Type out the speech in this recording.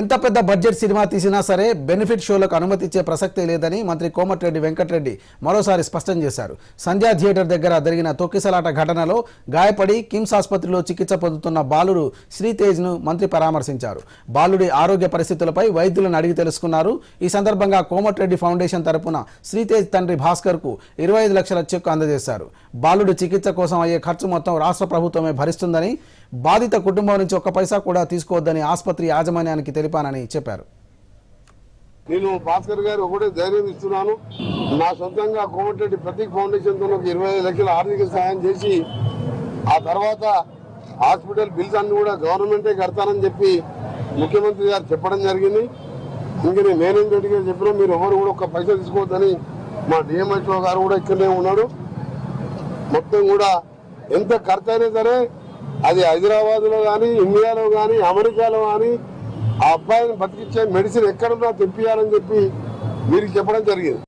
ఎంత పెద్ద budget cinema తీసినా సరే బెనిఫిట్ షోలకు అనుమతి ఇచ్చే ప్రసక్తే లేదని మంత్రి కోమటిరెడ్డి వెంకటరెడ్డి మరోసారి స్పష్టం చేశారు. సంధ్యా థియేటర్ దగ్గర జరిగిన తొక్కిసలాట ఘటనలో గాయపడి కిమ్స్ ఆసుపత్రిలో చికిత్స పొందుతున్న బాలుడు శ్రీతేజ్ను మంత్రి పరామర్శించారు. బాలుడి ఆరోగ్య పరిస్థితులపై వైద్యులను అడిగి తెలుసుకున్నారు. ఈ సందర్భంగా కోమటిరెడ్డి ఫౌండేషన్ తరపున శ్రీతేజ్ తండ్రి భాస్కర్కు ఇరవై ఐదు లక్షల చెక్కు అందజేశారు. బాలుడి చికిత్స కోసం అయ్యే ఖర్చు మొత్తం రాష్ట్ర ప్రభుత్వమే భరిస్తుందని బాధిత కుటుంబం నుంచి ఒక్క పైసా కూడా తీసుకోవద్దని ఆసుపత్రి యాజమాన్యానికి తెలిపానని చెప్పారు. నేను భాస్కర్ గారు ఒకటే ధైర్యం ఇస్తున్నాను. నా సొంతంగా కోమటిరెడ్డి ప్రతీక్ ఫౌండేషన్తో ఒక ఇరవై ఐదు లక్షల ఆర్థిక సహాయం చేసి ఆ తర్వాత హాస్పిటల్ బిల్స్ అన్ని కూడా గవర్నమెంటే కడతానని చెప్పి ముఖ్యమంత్రి గారు చెప్పడం జరిగింది. ఇంకే నేను నేనేం గారు చెప్పినా మీరు ఎవరు కూడా ఒక పైసలు తీసుకోవద్దని మా డిఎంహెచ్ఓ గారు కూడా ఇక్కడనే ఉన్నాడు. మొత్తం కూడా ఎంత ఖర్చు అయినా సరే అది హైదరాబాద్లో కానీ ఇండియాలో కానీ అమెరికాలో కానీ ఆ అబ్బాయిని బతికిచ్చే మెడిసిన్ ఎక్కడున్నా తెప్పియాలని చెప్పి వీరికి చెప్పడం జరిగింది.